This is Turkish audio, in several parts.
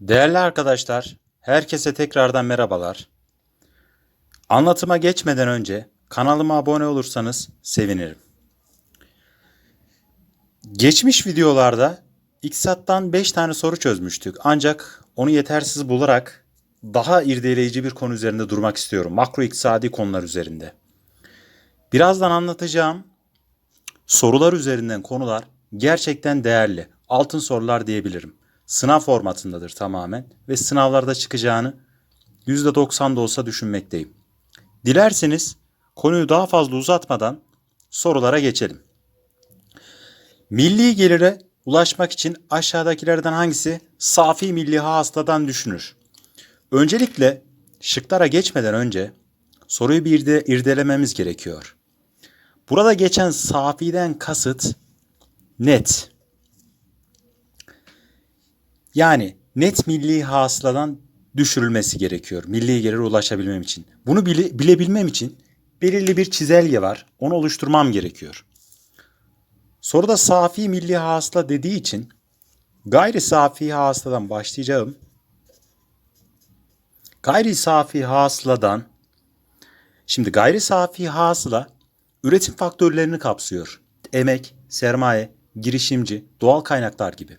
Değerli arkadaşlar, herkese tekrardan merhabalar. Anlatıma geçmeden önce kanalıma abone olursanız sevinirim. Geçmiş videolarda İktisat'tan 5 tane soru çözmüştük. Ancak onu yetersiz bularak daha irdeleyici bir konu üzerinde durmak istiyorum. Makro iktisadi konular üzerinde. Birazdan anlatacağım sorular üzerinden konular gerçekten değerli. Altın sorular diyebilirim. Sınav formatındadır tamamen ve sınavlarda çıkacağını %90 da olsa düşünmekteyim. Dilerseniz konuyu daha fazla uzatmadan sorulara geçelim. Milli gelire ulaşmak için aşağıdakilerden hangisi safi milli hasıladan düşünür? Öncelikle şıklara geçmeden önce soruyu bir de irdelememiz gerekiyor. Burada geçen safiden kasıt net. Yani net milli hasıladan düşürülmesi gerekiyor milli gelire ulaşabilmem için. Bunu bile, bilebilmem için belirli bir çizelge var. Onu oluşturmam gerekiyor. Soruda safi milli hasıla dediği için gayri safi hasıladan başlayacağım. Gayri safi hasıladan şimdi gayri safi hasıla üretim faktörlerini kapsıyor. Emek, sermaye, girişimci, doğal kaynaklar gibi.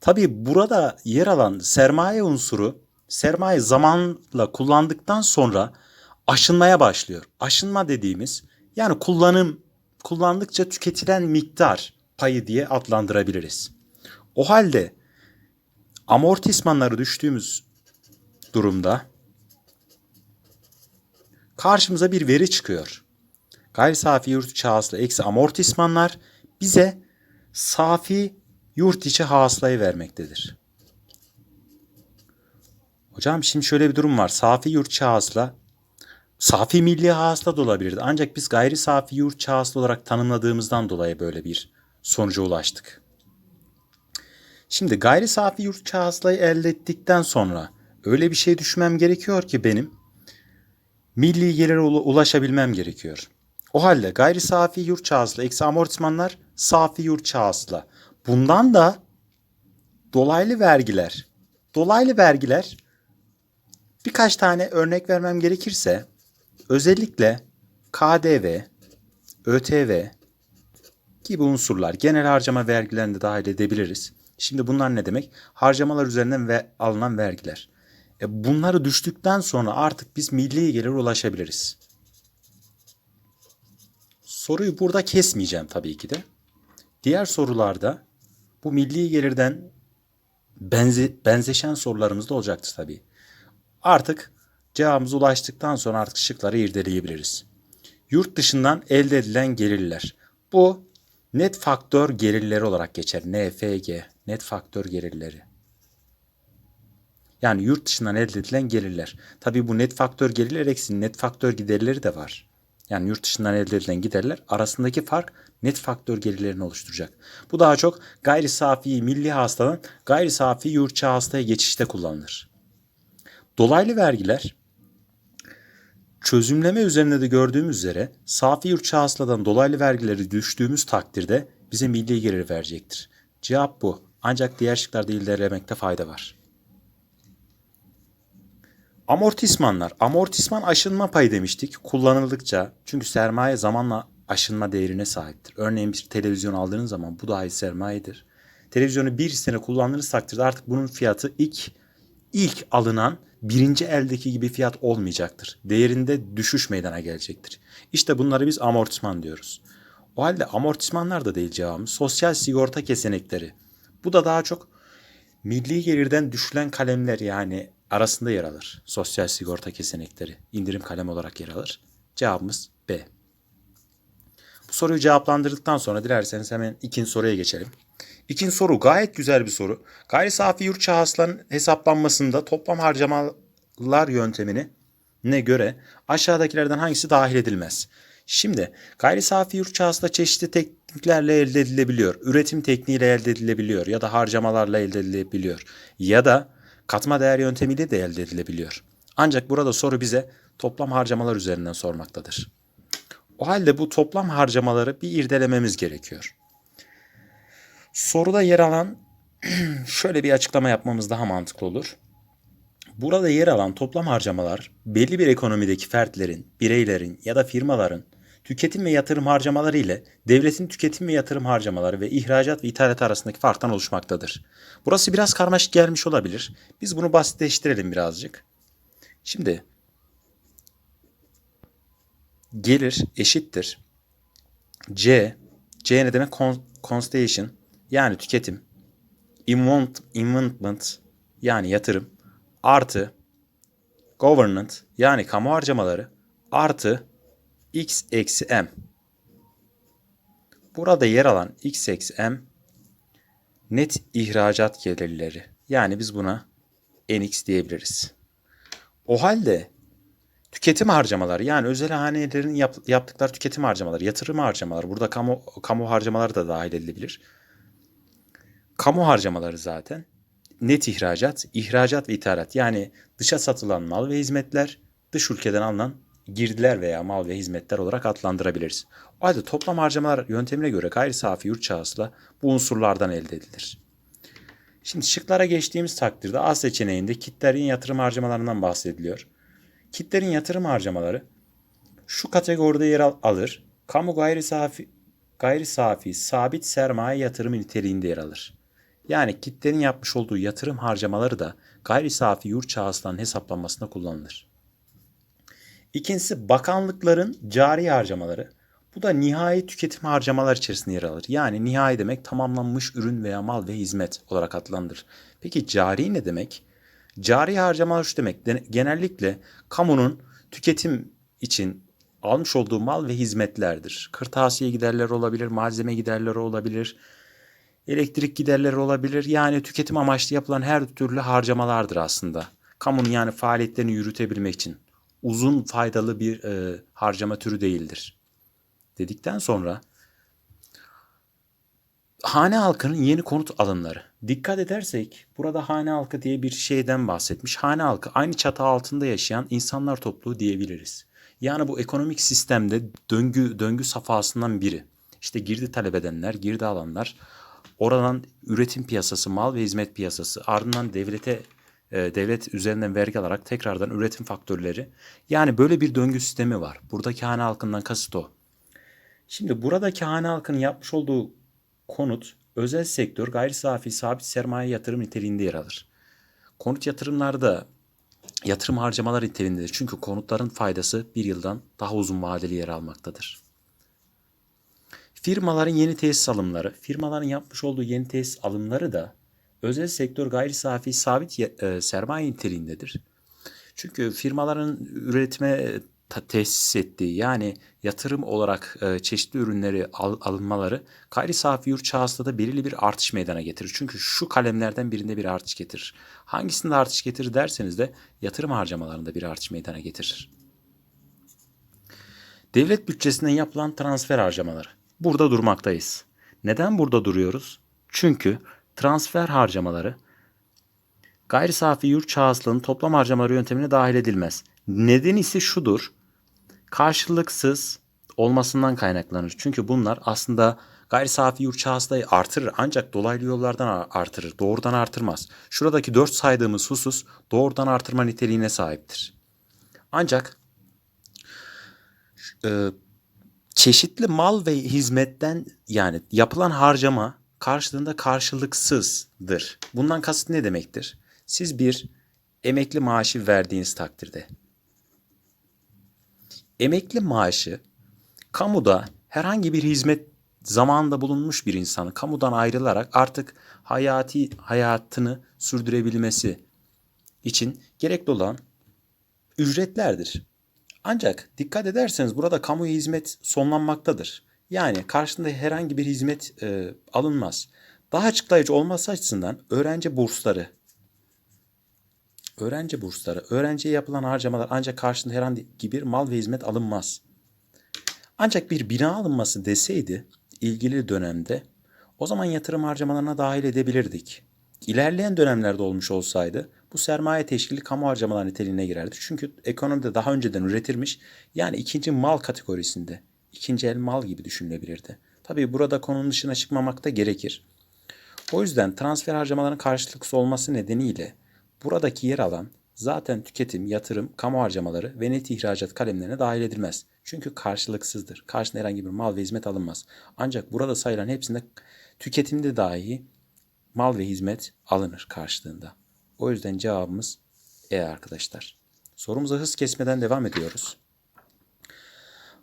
Tabii burada yer alan sermaye unsuru sermaye zamanla kullandıktan sonra aşınmaya başlıyor. Aşınma dediğimiz yani kullanım kullandıkça tüketilen miktar payı diye adlandırabiliriz. O halde amortismanları düştüğümüz durumda karşımıza bir veri çıkıyor. Gayri safi yurt hasıla eksi amortismanlar bize safi yurt içi hasılayı vermektedir. Hocam şimdi şöyle bir durum var. Safi yurt içi hasıla safi milli hasıla da olabilirdi. Ancak biz gayri safi yurt içi hasıla olarak tanımladığımızdan dolayı böyle bir sonuca ulaştık. Şimdi gayri safi yurt içi hasılayı elde ettikten sonra öyle bir şey düşmem gerekiyor ki benim milli gelire ulaşabilmem gerekiyor. O halde gayri safi yurt hasıla eksi amortismanlar safi yurt hasıla. Bundan da dolaylı vergiler. Dolaylı vergiler birkaç tane örnek vermem gerekirse özellikle KDV, ÖTV gibi unsurlar genel harcama vergilerini de dahil edebiliriz. Şimdi bunlar ne demek? Harcamalar üzerinden ve alınan vergiler. E bunları düştükten sonra artık biz milli gelire ulaşabiliriz. Soruyu burada kesmeyeceğim tabii ki de. Diğer sorularda bu milli gelirden benze, benzeşen sorularımız da olacaktır tabii. Artık cevabımıza ulaştıktan sonra artık şıkları irdeleyebiliriz. Yurt dışından elde edilen gelirler. Bu net faktör gelirleri olarak geçer. NFG, net faktör gelirleri. Yani yurt dışından elde edilen gelirler. Tabii bu net faktör gelirler eksi net faktör giderleri de var. Yani yurt dışından elde edilen giderler arasındaki fark net faktör gelirlerini oluşturacak. Bu daha çok gayri safi milli hasıladan gayri safi yurtçı hastaya geçişte kullanılır. Dolaylı vergiler çözümleme üzerinde de gördüğümüz üzere safi yurtçı hasıladan dolaylı vergileri düştüğümüz takdirde bize milli gelir verecektir. Cevap bu. Ancak diğer şıklarda ilerlemekte fayda var. Amortismanlar. Amortisman aşınma payı demiştik. Kullanıldıkça çünkü sermaye zamanla aşınma değerine sahiptir. Örneğin bir televizyon aldığınız zaman bu dahi sermayedir. Televizyonu bir sene kullandığınız takdirde artık bunun fiyatı ilk ilk alınan birinci eldeki gibi fiyat olmayacaktır. Değerinde düşüş meydana gelecektir. İşte bunları biz amortisman diyoruz. O halde amortismanlar da değil cevabımız. Sosyal sigorta kesenekleri. Bu da daha çok milli gelirden düşülen kalemler yani arasında yer alır. Sosyal sigorta kesenekleri indirim kalem olarak yer alır. Cevabımız B. Bu soruyu cevaplandırdıktan sonra dilerseniz hemen ikinci soruya geçelim. İkinci soru gayet güzel bir soru. Gayri safi yurt şahısların hesaplanmasında toplam harcamalar yöntemini ne göre aşağıdakilerden hangisi dahil edilmez? Şimdi gayri safi yurt şahısla çeşitli tekniklerle elde edilebiliyor. Üretim tekniğiyle elde edilebiliyor ya da harcamalarla elde edilebiliyor. Ya da katma değer yöntemiyle de elde edilebiliyor. Ancak burada soru bize toplam harcamalar üzerinden sormaktadır. O halde bu toplam harcamaları bir irdelememiz gerekiyor. Soruda yer alan şöyle bir açıklama yapmamız daha mantıklı olur. Burada yer alan toplam harcamalar belli bir ekonomideki fertlerin, bireylerin ya da firmaların tüketim ve yatırım harcamaları ile devletin tüketim ve yatırım harcamaları ve ihracat ve ithalat arasındaki farktan oluşmaktadır. Burası biraz karmaşık gelmiş olabilir. Biz bunu basitleştirelim birazcık. Şimdi gelir eşittir. C, C ne demek? Con- Constellation yani tüketim. Invent, investment yani yatırım artı government yani kamu harcamaları artı x eksi m. Burada yer alan x eksi m net ihracat gelirleri. Yani biz buna nx diyebiliriz. O halde tüketim harcamaları yani özel hanelerin yap, yaptıkları tüketim harcamaları, yatırım harcamaları, burada kamu kamu harcamaları da dahil edilebilir. Kamu harcamaları zaten net ihracat, ihracat ve ithalat yani dışa satılan mal ve hizmetler, dış ülkeden alınan girdiler veya mal ve hizmetler olarak adlandırabiliriz. O halde toplam harcamalar yöntemine göre gayri safi yurt çağısıyla bu unsurlardan elde edilir. Şimdi şıklara geçtiğimiz takdirde A seçeneğinde kitlerin yatırım harcamalarından bahsediliyor. Kitlerin yatırım harcamaları şu kategoride yer al- alır. Kamu gayri safi gayri safi sabit sermaye yatırımı niteliğinde yer alır. Yani kitlerin yapmış olduğu yatırım harcamaları da gayri safi yurt çağısından hesaplanmasında kullanılır. İkincisi bakanlıkların cari harcamaları. Bu da nihai tüketim harcamalar içerisinde yer alır. Yani nihai demek tamamlanmış ürün veya mal ve hizmet olarak adlandırılır. Peki cari ne demek? Cari harcamalar şu demek. De- Genellikle kamunun tüketim için almış olduğu mal ve hizmetlerdir. Kırtasiye giderleri olabilir, malzeme giderleri olabilir, elektrik giderleri olabilir. Yani tüketim amaçlı yapılan her türlü harcamalardır aslında. Kamunun yani faaliyetlerini yürütebilmek için uzun faydalı bir e, harcama türü değildir. Dedikten sonra hane halkının yeni konut alımları. Dikkat edersek burada hane halkı diye bir şeyden bahsetmiş. Hane halkı aynı çatı altında yaşayan insanlar topluluğu diyebiliriz. Yani bu ekonomik sistemde döngü döngü safhasından biri. İşte girdi talep edenler, girdi alanlar, oradan üretim piyasası, mal ve hizmet piyasası, ardından devlete e, devlet üzerinden vergi alarak tekrardan üretim faktörleri. Yani böyle bir döngü sistemi var. Buradaki hane halkından kasıt o. Şimdi buradaki hane halkının yapmış olduğu konut özel sektör gayri safi sabit sermaye yatırım niteliğinde yer alır. Konut yatırımları da yatırım harcamaları niteliğindedir. Çünkü konutların faydası bir yıldan daha uzun vadeli yer almaktadır. Firmaların yeni tesis alımları, firmaların yapmış olduğu yeni tesis alımları da özel sektör gayri safi sabit e, sermaye niteliğindedir. Çünkü firmaların üretime tesis ettiği yani yatırım olarak e, çeşitli ürünleri al- alınmaları gayri safi yurt da belirli bir artış meydana getirir. Çünkü şu kalemlerden birinde bir artış getirir. Hangisinde artış getirir derseniz de yatırım harcamalarında bir artış meydana getirir. Devlet bütçesinden yapılan transfer harcamaları. Burada durmaktayız. Neden burada duruyoruz? Çünkü transfer harcamaları gayri safi yurt çağısının toplam harcamaları yöntemine dahil edilmez. Nedeni ise şudur. Karşılıksız olmasından kaynaklanır. Çünkü bunlar aslında gayri safi yurt çağısıyla artırır ancak dolaylı yollardan artırır. Doğrudan artırmaz. Şuradaki dört saydığımız husus doğrudan artırma niteliğine sahiptir. Ancak e, çeşitli mal ve hizmetten yani yapılan harcama karşılığında karşılıksızdır. Bundan kasıt ne demektir? Siz bir emekli maaşı verdiğiniz takdirde emekli maaşı kamuda herhangi bir hizmet zamanında bulunmuş bir insanın kamudan ayrılarak artık hayati hayatını sürdürebilmesi için gerekli olan ücretlerdir. Ancak dikkat ederseniz burada kamu hizmet sonlanmaktadır. Yani karşında herhangi bir hizmet e, alınmaz. Daha açıklayıcı olması açısından öğrenci bursları, öğrenci bursları, öğrenciye yapılan harcamalar ancak karşında herhangi bir mal ve hizmet alınmaz. Ancak bir bina alınması deseydi ilgili dönemde o zaman yatırım harcamalarına dahil edebilirdik. İlerleyen dönemlerde olmuş olsaydı bu sermaye teşkili kamu harcamalar niteliğine girerdi. Çünkü ekonomide daha önceden üretilmiş yani ikinci mal kategorisinde ikinci el mal gibi düşünülebilirdi. Tabii burada konunun dışına çıkmamak da gerekir. O yüzden transfer harcamaların karşılıksız olması nedeniyle buradaki yer alan zaten tüketim, yatırım, kamu harcamaları ve net ihracat kalemlerine dahil edilmez. Çünkü karşılıksızdır. Karşına herhangi bir mal ve hizmet alınmaz. Ancak burada sayılan hepsinde tüketimde dahi mal ve hizmet alınır karşılığında. O yüzden cevabımız E arkadaşlar. Sorumuza hız kesmeden devam ediyoruz.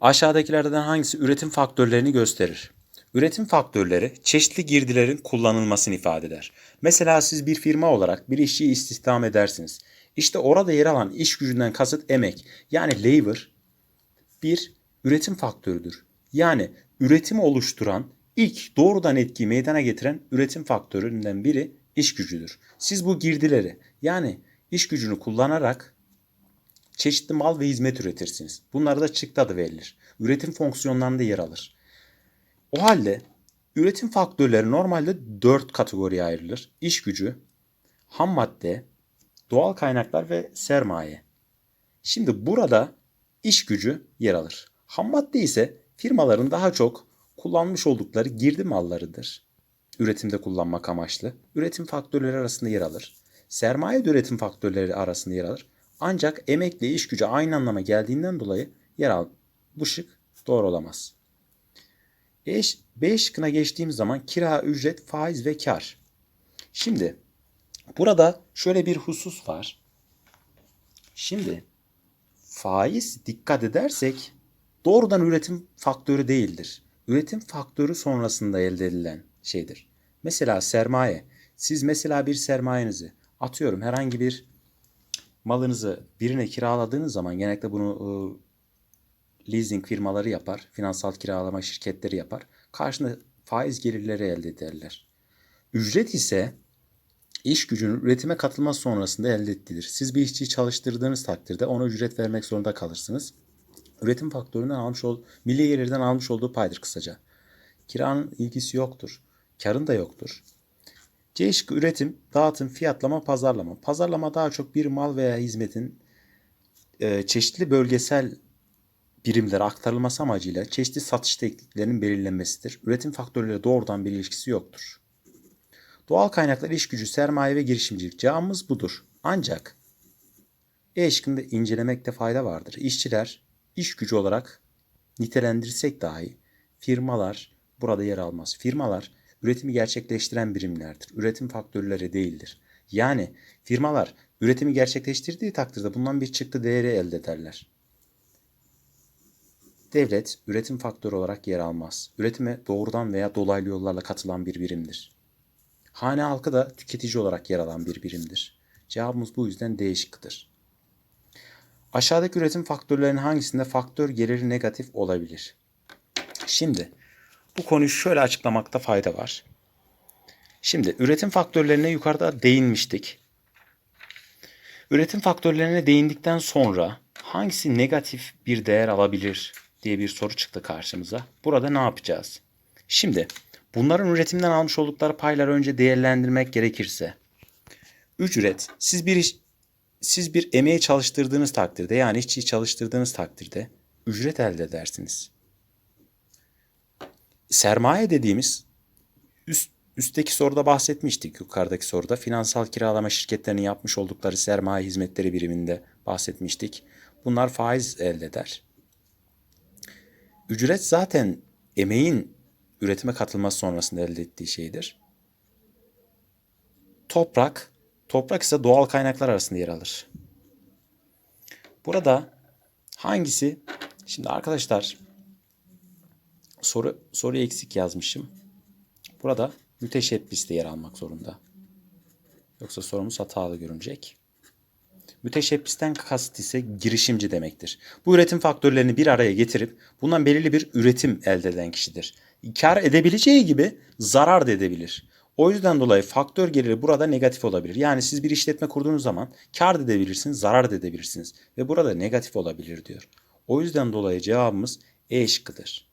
Aşağıdakilerden hangisi üretim faktörlerini gösterir? Üretim faktörleri çeşitli girdilerin kullanılmasını ifade eder. Mesela siz bir firma olarak bir işçiyi istihdam edersiniz. İşte orada yer alan iş gücünden kasıt emek yani labor bir üretim faktörüdür. Yani üretimi oluşturan ilk doğrudan etkiyi meydana getiren üretim faktöründen biri iş gücüdür. Siz bu girdileri yani iş gücünü kullanarak çeşitli mal ve hizmet üretirsiniz. Bunlara da çıktı adı verilir. Üretim fonksiyonlarında yer alır. O halde üretim faktörleri normalde dört kategoriye ayrılır. İş gücü, ham madde, doğal kaynaklar ve sermaye. Şimdi burada iş gücü yer alır. Ham madde ise firmaların daha çok kullanmış oldukları girdi mallarıdır. Üretimde kullanmak amaçlı. Üretim faktörleri arasında yer alır. Sermaye de üretim faktörleri arasında yer alır. Ancak emekle iş gücü aynı anlama geldiğinden dolayı yer al. Bu şık doğru olamaz. E, B şıkkına geçtiğim zaman kira, ücret, faiz ve kar. Şimdi burada şöyle bir husus var. Şimdi faiz dikkat edersek doğrudan üretim faktörü değildir. Üretim faktörü sonrasında elde edilen şeydir. Mesela sermaye. Siz mesela bir sermayenizi atıyorum herhangi bir malınızı birine kiraladığınız zaman genellikle bunu e, leasing firmaları yapar, finansal kiralama şirketleri yapar. Karşında faiz gelirleri elde ederler. Ücret ise iş gücünün üretime katılması sonrasında elde ettiğidir. Siz bir işçiyi çalıştırdığınız takdirde ona ücret vermek zorunda kalırsınız. Üretim faktöründen almış ol, milli gelirden almış olduğu paydır kısaca. Kiranın ilgisi yoktur. Karın da yoktur. C şıkkı üretim, dağıtım, fiyatlama, pazarlama. Pazarlama daha çok bir mal veya hizmetin e, çeşitli bölgesel birimlere aktarılması amacıyla çeşitli satış tekniklerinin belirlenmesidir. Üretim faktörleriyle doğrudan bir ilişkisi yoktur. Doğal kaynaklar, iş gücü, sermaye ve girişimcilik. Cevabımız budur. Ancak E şıkkında incelemekte fayda vardır. İşçiler iş gücü olarak nitelendirsek dahi firmalar burada yer almaz. Firmalar üretimi gerçekleştiren birimlerdir. Üretim faktörleri değildir. Yani firmalar üretimi gerçekleştirdiği takdirde bundan bir çıktı değeri elde ederler. Devlet üretim faktörü olarak yer almaz. Üretime doğrudan veya dolaylı yollarla katılan bir birimdir. Hane halkı da tüketici olarak yer alan bir birimdir. Cevabımız bu yüzden D şıkkıdır. Aşağıdaki üretim faktörlerinin hangisinde faktör geliri negatif olabilir? Şimdi bu konuyu şöyle açıklamakta fayda var. Şimdi üretim faktörlerine yukarıda değinmiştik. Üretim faktörlerine değindikten sonra hangisi negatif bir değer alabilir diye bir soru çıktı karşımıza. Burada ne yapacağız? Şimdi bunların üretimden almış oldukları payları önce değerlendirmek gerekirse ücret siz bir iş, siz bir emeği çalıştırdığınız takdirde yani işçiyi çalıştırdığınız takdirde ücret elde edersiniz. Sermaye dediğimiz üst, üstteki soruda bahsetmiştik yukarıdaki soruda. Finansal kiralama şirketlerinin yapmış oldukları sermaye hizmetleri biriminde bahsetmiştik. Bunlar faiz elde eder. Ücret zaten emeğin üretime katılması sonrasında elde ettiği şeydir. Toprak, toprak ise doğal kaynaklar arasında yer alır. Burada hangisi? Şimdi arkadaşlar soru soru eksik yazmışım. Burada müteşebbis de yer almak zorunda. Yoksa sorumuz hatalı görünecek. Müteşebbisten kasıt ise girişimci demektir. Bu üretim faktörlerini bir araya getirip bundan belirli bir üretim elde eden kişidir. Kar edebileceği gibi zarar da edebilir. O yüzden dolayı faktör geliri burada negatif olabilir. Yani siz bir işletme kurduğunuz zaman kar edebilirsiniz, zarar da edebilirsiniz. Ve burada negatif olabilir diyor. O yüzden dolayı cevabımız E şıkkıdır.